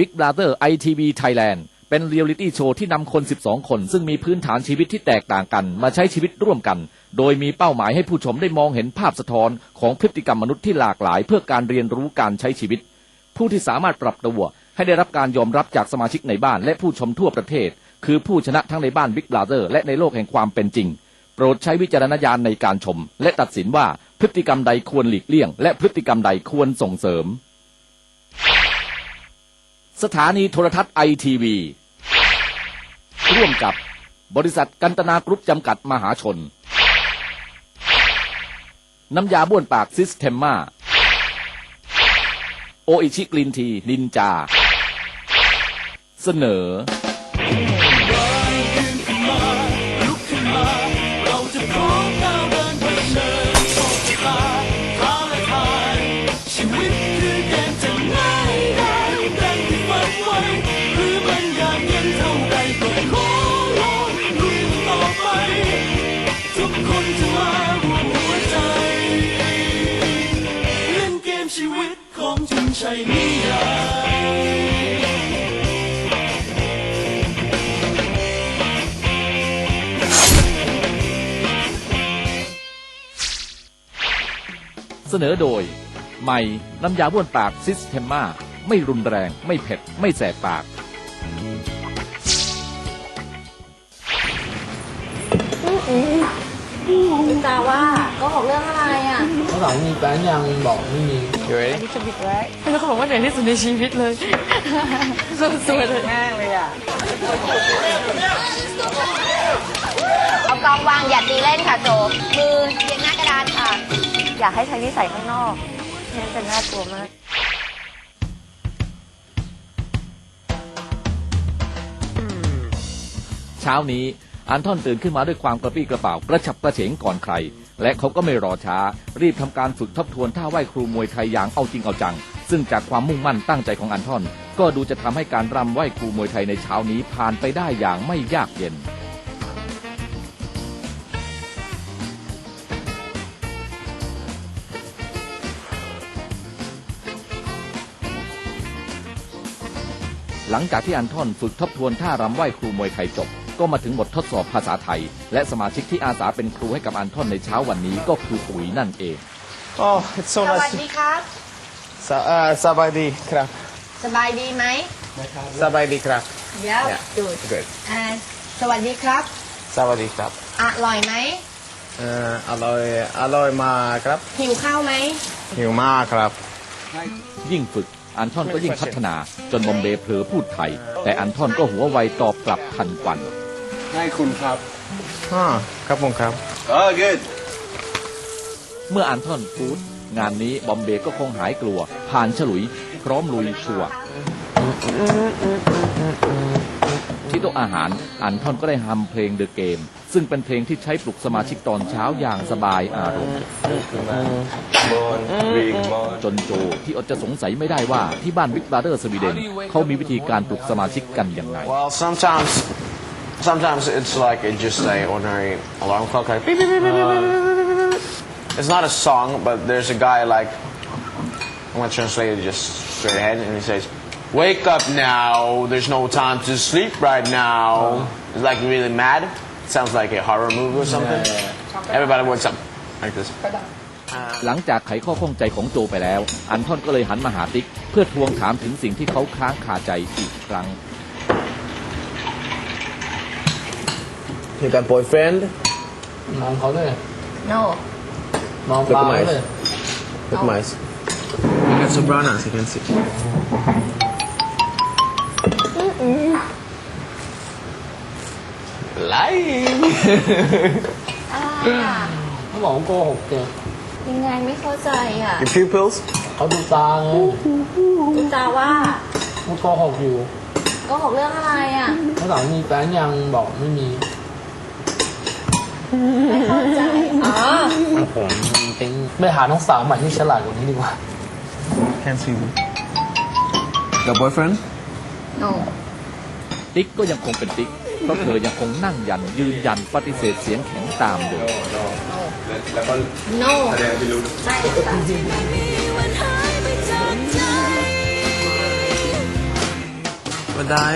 Big Brother ITV Thailand เป็นเรียลิตี้โชว์ที่นำคน 12 คน ซึ่งมีพื้นฐานชีวิตที่แตกต่างกัน มาใช้ชีวิตร่วมกัน โดยมีเป้าหมายให้ผู้ชมได้มองเห็นภาพสะท้อนของพฤติกรรมมนุษย์ที่หลากหลาย เพื่อการเรียนรู้การใช้ชีวิต ผู้ที่สามารถปรับตัว ให้ได้รับการยอมรับจากสมาชิกในบ้าน และผู้ชมทั่วประเทศ คือผู้ชนะทั้งในบ้าน Big Brother และในโลกแห่งความเป็นจริง โปรดใช้วิจารณญาณในการชม และตัดสินว่าพฤติกรรมใดควรหลีกเลี่ยง และพฤติกรรมใดควรส่งเสริม สถานีโทรทัศน์ไอทีวีร่วมกับบริษัทกันตนากรุ๊ปจำกัดมหาชน น้ำยาบ้วนปากซิสเทมมาโออิชิกลินทีนินจา เสนอ ทุกคนจะมารวหัวใจเล่นเกมชีวิตของจริงใช่นิยายเสนอโดย ใหม่น้ำยาบ้วนปากซิสเทมมาไม่รุนแรง ไม่เผ็ด ไม่แสบปาก จาว่าก็บอกเรื่องอะไรอะเขาถามมีแฟนยังบอกไม่มีที่จะบิดไว้แล้วเขาบอกว่าเหนื่อยที่สุดในชีวิตเลยสุดๆเลยมากเลยอะ เอากองวางอย่าตีเล่นค่ะโจมือเรียงหน้ากระดานค่ะ อยากให้ใช้วิสัยข้างนอกไม่งั้นจะน่ากลัวมากเช้านี้ อันทอนตื่นขึ้นมาด้วยความกระปรี้กระเป๋ากระฉับกระเฉงก่อนใคร และเขาก็ไม่รอช้า รีบทำการฝึกทบทวนท่าไหว้ครูมวยไทยอย่างเอาจริงเอาจัง ซึ่งจากความมุ่งมั่นตั้งใจของอันทอน ก็ดูจะทำให้การรำไหว้ครูมวยไทยในเช้านี้ผ่านไปได้อย่างไม่ยากเย็นหลังจากที่อันทอนฝึกทบทวนท่ารำไหว้ครูมวยไทยจบ ก็มาถึงบททดสอบภาษาไทย และสมาชิกที่อาสาเป็นครูให้กับอันทอนในเช้าวันนี้ก็คือปุ๋ยนั่นเอง Oh it's so สวัส nice ดีครับสะอ่าสบายดีครับสบายดีไหมสบายดีครับเดี๋ยว Yeah ดูด good อ่าสวัสดีครับสวัสดีครับอร่อยไหมเอ่ออร่อยอร่อยมากครับหิวข้าวไหมหิวมากครับยิ่งฝึกอันทอนก็ยิ่งพัฒนา จนบอมเบย์เผลอพูดไทย แต่อันทอนก็หัวไวตอบกลับทันควัน ให้คุณครับอ่าครับผมครับ Oh good เมื่ออันทอนพูดงานนี้บอมเบย์ก็คงหายกลัว ผ่านฉลุย พร้อมลุยชัวร์ที่โต๊ะอาหาร อันทอนก็ได้ฮัมเพลงเดอะเกม ซึ่งเป็นเพลงที่ใช้ปลุกสมาชิกตอนเช้าอย่างสบายอารมณ์ big mon จนโจที่อดจะสงสัยไม่ได้ว่าที่บ้านบิ๊กบ r เ t อร์สวีเดนเขามีวิธีการปลุกสมาชิกกันอย่างไร Well, sometimes, Sometimes it's like it just a ordinary alarm clock, like beep, beep, beep, beep, beep, beep, beep, beep. It's not a song, but there's a guy like, I'm gonna translate it just straight ahead, and he says, wake up now, there's no time to sleep right now. It's like really mad. It sounds like a horror movie or something. Yeah, yeah, yeah. Everybody wakes up like this. หลังจากไขข้อข้องใจของโจไปแล้ว You got boyfriend? มองเขาเลย no มองปลาเขาเลย Look nice. You got sopranos. You can see. Lying. อะไรอะเขาบอกว่าโกหกเจอยังไงไม่เข้าใจอะ Your pupils? เขาดูตาไงคุณจาว่าว่าโกหกอยู่ก็บอกเรื่องอะไรอะเขาถามมีแฟนยังบอกไม่มี ไม่เข้าใจอ๋อผมเป็นไปหาน้องสาวใหม่ที่ฉลาดกว่านี้ดีกว่า Can't see you. Got boyfriend? no ติ๊กก็ยังคงเป็นติ๊กเพราะเธอยังคงนั่งยันยืนยันปฏิเสธเสียงแข็งตามเดิมแล้วก็ no แสดงที่รู้ใช่มัน ได้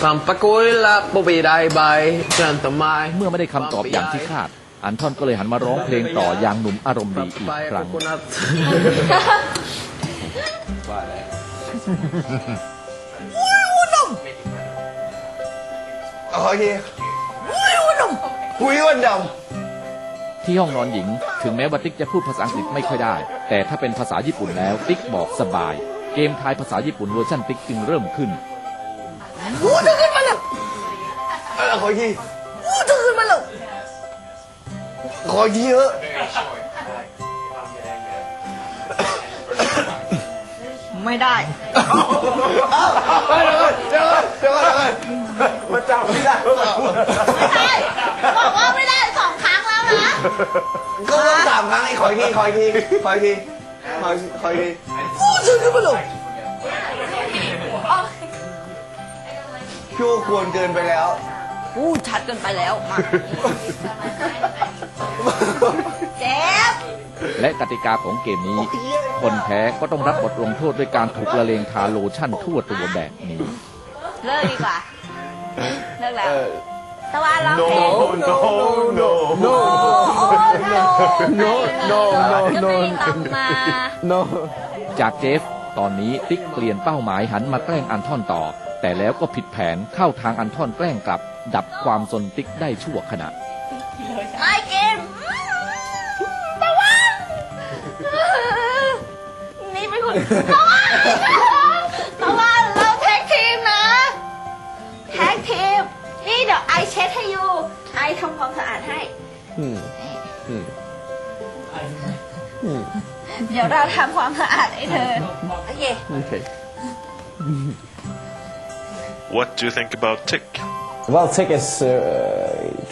ความปะกุยละปบีได้ใบจันตไม้เมื่อไม่ได้คำตอบอย่างที่คาด อันทอนก็เลยหันมาร้องเพลงต่ออย่างหนุ่มอารมณ์ดีอีกครั้งโคนัทโอเคหุยวันดำหุยวันดที่ห้องนอนหญิง ถึงแม้ว่าติ๊กจะพูดภาษาอังกฤษไม่ค่อยได้ แต่ถ้าเป็นภาษาญี่ปุ่นแล้วติ๊กบอกสบาย เกมทายภาษาญี่ปุ่นเวอร์ชันติ๊กจึงเริ่มขึ้นำหูจะขึ้นมาแล้วเออขออีกทีหูจะขึ้นมาแล้วขออีกทีเถอะ ไม่ได้ เดี๋ยวก่อนเดี๋ยวก่อนเดี๋ยวก่อนมันจำไม่ได้ไม่ใช่ บอกว่าไม่ได้สองครั้งแล้วนะ ก็ต้องสามครั้งไอ้ขออีกทีขออีกทีขออีกทีขออีกทีขออีกทีหูจะขึ้นมาแล้ว พี่โอควรเกินไปแล้ว อู้ชัดเกินไปแล้วมาเจ็บ และกติกาของเกมนี้ คนแพ้ก็ต้องรับบทลงโทษด้วยการถูกละเลงทาโลชั่นทั่วตัวแบบนี้ เลิกดีกว่า เลิกแล้ว ตะวันร้องเพลง no no no โอ้ no no no no กลับมาจากเจฟ ตอนนี้ติ๊กเปลี่ยนเป้าหมายหันมาแกล้งอันทอนต่อ แต่แล้วก็ผิดแผนเข้าทางอันทอนแกล้งกลับ ดับความสนติ๊กได้ชั่วขณะ ไม่กินตะวันนี่เป็นคนตะวันตะวันเราแท็กทีมนะ แท็กทีม นี่เดี๋ยวไอเช็ดให้อยู่ ไอทำความสะอาดให้เดี๋ยวเราทำความสะอาดให้เธอ โอเค What do you think about Tick? Well, Tick is uh,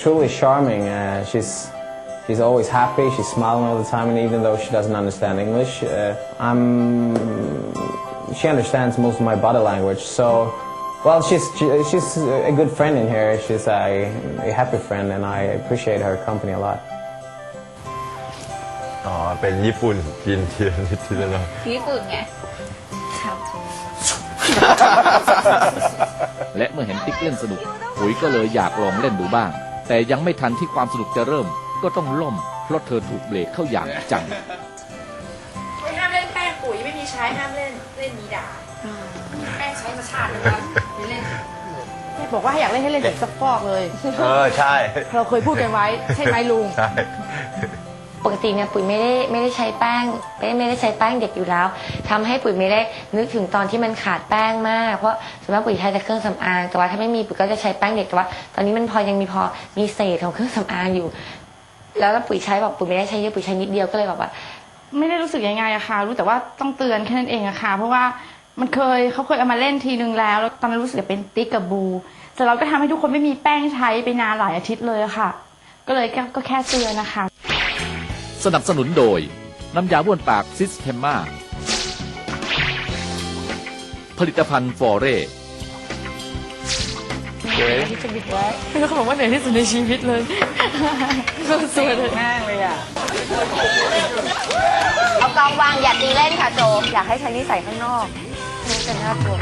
truly charming. Uh, she's she's always happy. She's smiling all the time, and even though she doesn't understand English, uh, I'm she understands most of my body language. So, well, she's she, she's a good friend in here. She's a, a happy friend, and I appreciate her company a lot. อ๋อ เป็นญี่ปุ่นกินทีละนิดทีละหน่อย ญี่ปุ่นไง และเมื่อเห็นติ๊กเล่นสนุกหุยก็เลยอยากลองเล่นดูบ้าง แต่ยังไม่ทันที่ความสนุกจะเริ่ม ก็ต้องล่ม เพราะเธอถูกเบรกเข้าอย่างจังห้ามเล่นแป้งปุ๋ยไม่มีใช้ห้ามเล่นเล่นมีด่าแป้งใช้มาชาตินะครับไม่เล่นบอกว่าให้อยากเล่นให้เล่นแบบซักฟอกเลย เออใช่ เราเคยพูดกันไว้ ใช่ไหมลุง ใช่ ปกติเนี่ยปุ๋ยไม่ได้ไม่ได้ใช้แป้งไม่ไม่ได้ใช้แป้งเด็กอยู่แล้วทำให้ปุ๋ยไม่ได้นึกถึงตอนที่มันขาดแป้งมากเพราะส่วนมากปุ๋ยใช้แต่เครื่องสำอางแต่ว่าถ้าไม่มีปุ๋ยก็จะใช้แป้งเด็กแต่ว่า ตอนนี้มันพอยังมีพอมีเศษของเครื่องสำอางอยู่ แล้วปุ๋ยใช้แบบปุ๋ยไม่ได้ใช้เยอะปุ๋ยใช้นิดเดียวก็เลยแบบว่า ไม่ได้รู้สึกยังไงอะค่ะ รู้แต่ว่าต้องเตือนแค่นั้นเองอะค่ะ เพราะว่ามันเคยเขาเคยเอามาเล่นทีนึงแล้วแล้วตอนนั้นรู้สึกจะเป็นติ๊กกับบูแต่เราก็ทำให้ทุกคนไม่มีแป้งใช้ไปนานหลายอาทิตย์เลยค่ะ ก็เลยก็แค่เตือนนะคะ สนับสนุนโดย น้ำยาบ้วนปากซิสเทมมาผลิตภัณฑ์ฟอเร่ที่จะบิดไว้แล้วเขาบอกว่าเหนื่อยที่สุดในชีวิตเลยสวยเลยมากเลยอะ เอากองวางอย่าตีเล่นค่ะโจ อยากให้ใช้นิสัยข้างนอกไม่จะน่ากลัว